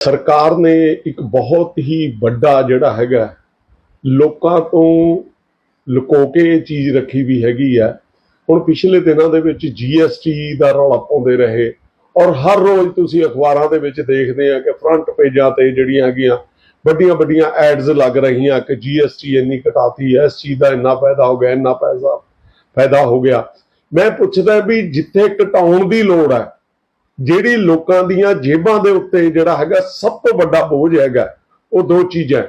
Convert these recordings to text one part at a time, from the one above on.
ਸਰਕਾਰ ਨੇ ਇੱਕ ਬਹੁਤ ਹੀ ਵੱਡਾ ਜਿਹੜਾ ਹੈਗਾ, ਲੋਕਾਂ ਤੋਂ ਲੁਕੋ ਕੇ ਇਹ ਚੀਜ਼ ਰੱਖੀ ਵੀ ਹੈਗੀ ਆ। ਹੁਣ ਪਿਛਲੇ ਦਿਨਾਂ ਦੇ ਵਿੱਚ ਜੀਐਸਟੀ ਦਾ ਰੌਲਾ ਪਾਉਂਦੇ ਰਹੇ ਔਰ ਹਰ ਰੋਜ਼ ਤੁਸੀਂ ਅਖਬਾਰਾਂ ਦੇ ਵਿੱਚ ਦੇਖਦੇ ਆ ਕਿ ਫਰੰਟ ਪੇਜਾਂ ਤੇ ਜਿਹੜੀਆਂ ਹੈਗੀਆਂ ਵੱਡੀਆਂ ਵੱਡੀਆਂ ਐਡਸ ਲੱਗ ਰਹੀਆਂ ਕਿ ਜੀਐਸਟੀ ਇੰਨੀ ਘਟਾਤੀ ਹੈ ਇਸ ਚੀਜ਼ ਦਾ ਇੰਨਾ ਫਾਇਦਾ ਹੋ ਗਿਆ, ਇੰਨਾ ਪੈਸਾ ਫਾਇਦਾ ਹੋ ਗਿਆ। ਮੈਂ ਪੁੱਛਦਾ ਵੀ ਜਿੱਥੇ ਘਟਾਉਣ ਦੀ ਲੋੜ ਹੈ ਜਿਹੜੀ ਲੋਕਾਂ ਦੀਆਂ ਜੇਬਾਂ ਦੇ ਉੱਤੇ ਜਿਹੜਾ ਹੈਗਾ ਸਭ ਤੋਂ ਵੱਡਾ ਬੋਝ ਹੈਗਾ, ਉਹ ਦੋ ਚੀਜ਼ਾਂ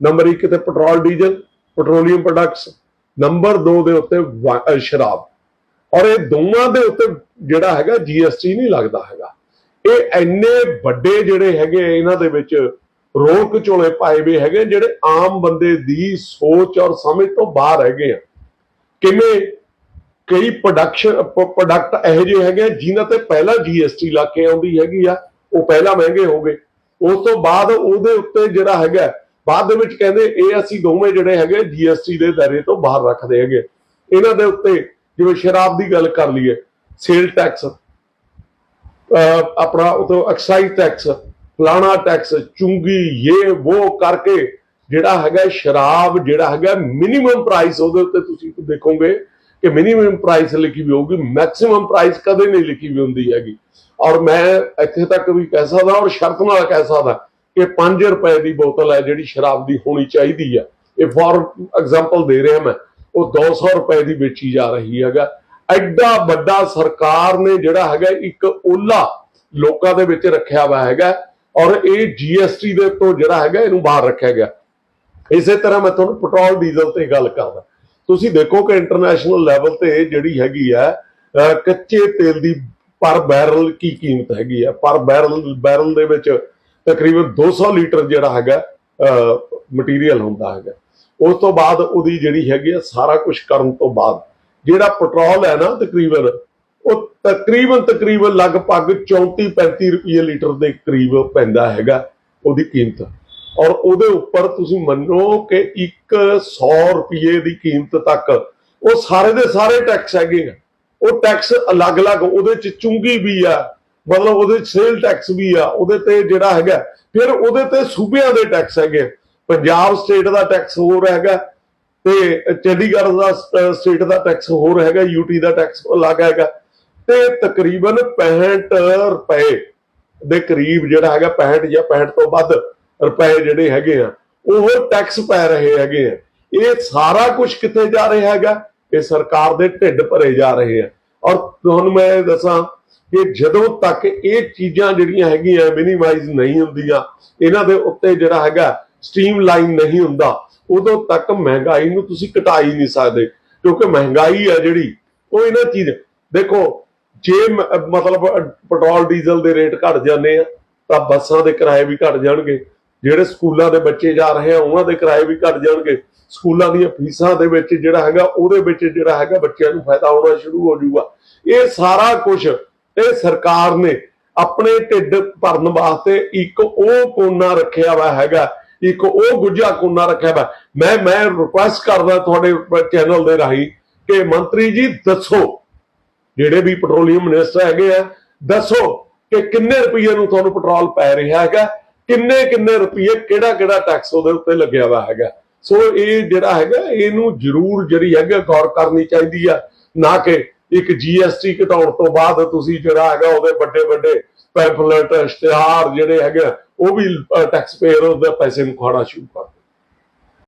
ਨੰਬਰ 1 ਤੇ petrol, diesel, petroleum products number 2 ਦੇ ਉੱਤੇ ਸ਼ਰਾਬ। ਔਰ ਇਹ ਦੋਵਾਂ ਦੇ ਉੱਤੇ ਜਿਹੜਾ ਹੈਗਾ ਜੀਐਸਟੀ ਨਹੀਂ ਲੱਗਦਾ ਹੈਗਾ। ਇਹ ਇੰਨੇ ਵੱਡੇ ਜਿਹੜੇ ਹੈਗੇ ਇਹਨਾਂ ਦੇ ਵਿੱਚ ਰੋਕ ਝੋਲੇ ਪਾਏ ਵੀ ਹੈਗੇ ਜਿਹੜੇ ਆਮ ਬੰਦੇ ਦੀ ਸੋਚ ਔਰ ਸਮਝ ਤੋਂ ਬਾਹਰ ਹੈਗੇ ਆ। ਕਿਵੇਂ ਕਈ ਪ੍ਰੋਡਕਸ਼ਨ ਪ੍ਰੋਡਕਟ ਇਹੋ ਜਿਹੇ ਹੈਗੇ ਆ, ਜਿਨ੍ਹਾਂ ਤੇ ਪਹਿਲਾਂ ਜੀਐਸਟੀ ਲਾ ਕੇ ਆਉਂਦੀ ਹੈਗੀ ਆ, ਉਹ ਪਹਿਲਾਂ ਮਹਿੰਗੇ ਹੋ ਗਏ। ਉਸ ਤੋਂ ਬਾਅਦ ਉਹਦੇ ਉੱਤੇ ਜਿਹੜਾ ਹੈਗਾ, ਬਾਅਦ ਦੇ ਵਿੱਚ ਕਹਿੰਦੇ ਇਹ ਅਸੀਂ ਦੋਵੇਂ ਜਿਹੜੇ ਹੈਗੇ ਜੀਐਸਟੀ ਦੇ ਦਾਇਰੇ ਤੋਂ ਬਾਹਰ ਰੱਖਦੇ ਹੈਗੇ ਇਹਨਾਂ ਦੇ ਉੱਤੇ ਜਿਵੇਂ ਸ਼ਰਾਬ ਦੀ ਗੱਲ ਕਰ ਲਈਏ ਸੇਲ ਟੈਕਸ ਆਪਣਾ ਉਤੋਂ ਐਕਸਾਈਜ਼ ਟੈਕਸ ਫਲਾਣਾ ਟੈਕਸ ਚੁੰਗੀ ਇਹ ਉਹ ਕਰਕੇ ਜਿਹੜਾ ਹੈਗਾ ਸ਼ਰਾਬ, ਜਿਹੜਾ ਹੈਗਾ ਮਿਨੀਮਮ ਪ੍ਰਾਈਸ ਉਹਦੇ ਉੱਤੇ ਤੁਸੀਂ ਦੇਖੋਗੇ ਕਿ ਮਿਨੀਮਮ ਪ੍ਰਾਈਸ ਲਿਖੀ ਵੀ ਹੋਊਗੀ ਮੈਕਸਿਮਮ ਪ੍ਰਾਈਸ ਕਦੇ ਨਹੀਂ ਲਿਖੀ ਵੀ ਹੁੰਦੀ ਹੈਗੀ। ਔਰ ਮੈਂ ਇੱਥੇ ਤੱਕ ਵੀ ਕਹਿ ਸਕਦਾ ਔਰ ਸ਼ਰਤ ਨਾਲ ਕਹਿ ਸਕਦਾ ਕਿ 5 ਰੁਪਏ ਦੀ ਬੋਤਲ ਹੈ ਜਿਹੜੀ ਸ਼ਰਾਬ ਦੀ ਹੋਣੀ ਚਾਹੀਦੀ ਹੈ ਇਹ ਫॉर ਐਗਜ਼ਾਮਪਲ ਦੇ ਰਿਹਾ ਮੈਂ, ਉਹ 200 ਰੁਪਏ ਦੀ ਵੇਚੀ ਜਾ ਰਹੀ ਹੈਗਾ। ਐਡਾ ਵੱਡਾ ਸਰਕਾਰ ਨੇ ਜਿਹੜਾ ਹੈਗਾ ਇੱਕ ਓਲਾ ਲੋਕਾਂ ਦੇ ਵਿੱਚ ਰੱਖਿਆ ਹੋਇਆ ਹੈਗਾ ਔਰ ਇਹ ਜੀਐਸਟੀ ਦੇ ਤੋਂ ਜਿਹੜਾ ਹੈਗਾ ਇਹਨੂੰ ਬਾਹਰ ਰੱਖਿਆ ਗਿਆ। ਇਸੇ ਤਰ੍ਹਾਂ ਮੈਂ ਤੁਹਾਨੂੰ ਪੈਟਰੋਲ ਡੀਜ਼ਲ ਤੇ ਗੱਲ ਕਰਦਾ। ਤੁਸੀਂ ਦੇਖੋ ਕਿ ਇੰਟਰਨੈਸ਼ਨਲ ਲੈਵਲ ਤੇ ਜਿਹੜੀ ਹੈਗੀ ਹੈ ਕੱਚੇ ਤੇਲ ਦੀ ਪਰ ਬੈਰਲ ਕੀ ਕੀਮਤ ਹੈਗੀ ਹੈ ਪਰ ਬੈਰਲ ਬੈਰਲ ਦੇ ਵਿੱਚ ਤਕਰੀਬਨ 200 ਲੀਟਰ ਜਿਹੜਾ ਹੈਗਾ ਮਟੀਰੀਅਲ ਹੁੰਦਾ ਹੈਗਾ। ਉਸ ਤੋਂ ਬਾਅਦ ਉਹਦੀ ਜਿਹੜੀ ਹੈਗੀ ਆ, ਸਾਰਾ ਕੁਝ ਕਰਨ ਤੋਂ ਬਾਅਦ ਜਿਹੜਾ ਪੈਟਰੋਲ ਹੈ ਨਾ ਤਕਰੀਬਨ, ਉਹ ਤਕਰੀਬਨ ਤਕਰੀਬਨ ਲਗਭਗ 34 35 ਰੁਪਏ ਲੀਟਰ ਦੇ ਕਰੀਬ ਪੈਂਦਾ ਹੈਗਾ, ਉਹਦੀ ਕੀਮਤ। ਔਰ ਉਹਦੇ ਉੱਪਰ ਤੁਸੀਂ ਮੰਨੋ ਕਿ 100 ਰੁਪਏ ਦੀ ਕੀਮਤ ਤੱਕ ਉਹ ਸਾਰੇ ਦੇ ਸਾਰੇ ਟੈਕਸ ਹੈਗੇ ਆ ਉਹ ਟੈਕਸ ਅਲੱਗ-ਅਲੱਗ, ਉਹਦੇ ਚ ਚੁੰਗੀ ਵੀ ਆ, ਮਤਲਬ ਉਹਦੇ ਚ ਸੇਲ ਟੈਕਸ ਵੀ ਆ, ਉਹਦੇ ਤੇ ਜਿਹੜਾ ਹੈਗਾ, ਫਿਰ ਉਹਦੇ ਤੇ ਸੂਬਿਆਂ ਦੇ ਟੈਕਸ ਹੈਗੇ। ਪੰਜਾਬ ਸਟੇਟ ਦਾ ਟੈਕਸ ਹੋਰ ਹੈਗਾ ਤੇ ਚੰਡੀਗੜ੍ਹ ਦਾ ਸਟੇਟ ਦਾ ਟੈਕਸ ਹੋਰ ਹੈਗਾ ਯੂਟੀ ਦਾ ਟੈਕਸ ਅਲੱਗ ਹੈਗਾ। ਤੇ ਤਕਰੀਬਨ 65 ਰੁਪਏ ਦੇ ਕਰੀਬ ਜਿਹੜਾ ਹੈਗਾ 65 ਜਾਂ 65 ਤੋਂ ਵੱਧ ਰੁਪਏ ਜਿਹੜੇ ਹੈਗੇ ਆ, ਉਹ ਟੈਕਸ ਪੈ ਰਹੇ ਹੈਗੇ ਆ। ਇਹ ਸਾਰਾ ਕੁਝ ਕਿੱਥੇ ਜਾ ਰਿਹਾ ਹੈਗਾ? ਇਹ ਸਰਕਾਰ ਦੇ ਢਿੱਡ ਭਰੇ ਜਾ ਰਹੇ ਆ। ਔਰ ਤੁਹਾਨੂੰ ਮੈਂ ਦੱਸਾਂ ਕਿ ਜਦੋਂ ਤੱਕ ਇਹ ਚੀਜ਼ਾਂ ਜਿਹੜੀਆਂ ਹੈਗੀਆਂ ਮਿਨੀਮਾਈਜ਼ ਨਹੀਂ ਹੁੰਦੀਆਂ, ਇਹਨਾਂ ਦੇ ਉੱਤੇ ਜਿਹੜਾ ਹੈਗਾ ਸਟ੍ਰੀਮਲਾਈਨ ਨਹੀਂ ਹੁੰਦਾ, ਉਦੋਂ ਤੱਕ ਮਹਿੰਗਾਈ ਨੂੰ ਤੁਸੀਂ ਘਟਾ ਹੀ ਨਹੀਂ ਸਕਦੇ। ਕਿਉਂਕਿ ਮਹਿੰਗਾਈ ਆ ਜਿਹੜੀ, ਉਹ ਇਹਨਾਂ ਚੀਜ਼, ਦੇਖੋ, ਜੇ ਮਤਲਬ ਪੈਟਰੋਲ ਡੀਜ਼ਲ ਦੇ ਰੇਟ ਘਟ ਜਾਂਦੇ ਆ, ਤਾਂ ਬੱਸਾਂ ਦੇ ਕਿਰਾਏ ਵੀ ਘਟ ਜਾਣਗੇ। ਜਿਹੜੇ ਸਕੂਲਾਂ ਦੇ ਬੱਚੇ ਜਾ ਰਹੇ ਆ, ਉਹਨਾਂ ਦੇ ਕਿਰਾਏ ਵੀ ਘਟ ਜਾਣਗੇ। ਸਕੂਲਾਂ ਦੀਆਂ ਫੀਸਾਂ ਦੇ ਵਿੱਚ ਜਿਹੜਾ ਹੈਗਾ, ਉਹਦੇ ਵਿੱਚ ਜਿਹੜਾ ਹੈਗਾ, ਬੱਚਿਆਂ ਨੂੰ ਫਾਇਦਾ ਹੋਣਾ ਸ਼ੁਰੂ ਹੋ ਜਾਊਗਾ। ਇਹ ਸਾਰਾ ਕੁਝ ਇਹ ਸਰਕਾਰ ਨੇ ਆਪਣੇ ਢਿੱਡ ਭਰਨ ਵਾਸਤੇ ਇੱਕ ਉਹ ਕੋਨਾ ਰੱਖਿਆ ਵਾ ਹੈਗਾ, ਇੱਕ ਉਹ ਗੁੱਜਾ ਕੋਨਾ ਰੱਖਿਆ ਵਾ। ਮੈਂ ਮੈਂ ਰਿਕੁਐਸਟ ਕਰਦਾ ਤੁਹਾਡੇ ਚੈਨਲ ਦੇ ਰਾਹੀਂ ਕਿ ਮੰਤਰੀ ਜੀ ਦੱਸੋ, ਜਿਹੜੇ ਵੀ ਪੈਟਰੋਲੀਅਮ ਮਿਨਿਸਟਰ ਹੈਗੇ ਆ, ਦੱਸੋ ਕਿ ਕਿੰਨੇ ਰੁਪਏ ਨੂੰ ਤੁਹਾਨੂੰ ਪੈਟਰੋਲ ਪੈ ਰਿਹਾ ਹੈਗਾ ਕਿੰਨੇ ਕਿੰਨੇ ਰੁਪਏ ਕਿਹੜਾ ਕਿਹੜਾ ਟੈਕਸ ਉਹਦੇ ਉੱਤੇ ਲੱਗਿਆ ਹੋਇਆ ਹੈਗਾ। ਸੋ ਇਹ ਜਿਹੜਾ ਹੈਗਾ ਇਹਨੂੰ ਜ਼ਰੂਰ ਜਿਹੜੀ ਹੈਗਾ ਗੌਰ ਕਰਨੀ ਚਾਹੀਦੀ ਆ। ਨਾ ਕਿ ਇੱਕ ਜੀਐਸਟੀ ਘਟਾਉਣ ਤੋਂ ਬਾਅਦ ਤੁਸੀਂ ਜਿਹੜਾ ਹੈਗਾ ਉਹਦੇ ਵੱਡੇ ਵੱਡੇ ਪੈਂਫਲੇਟ ਇਸ਼ਤਿਹਾਰ ਜਿਹੜੇ ਹੈਗੇ ਆ, ਉਹ ਵੀ ਟੈਕਸ ਪੇਅਰ ਉਹਦੇ ਪੈਸੇ ਨੂੰ ਖਾਣਾ ਸ਼ੁਰੂ ਕਰ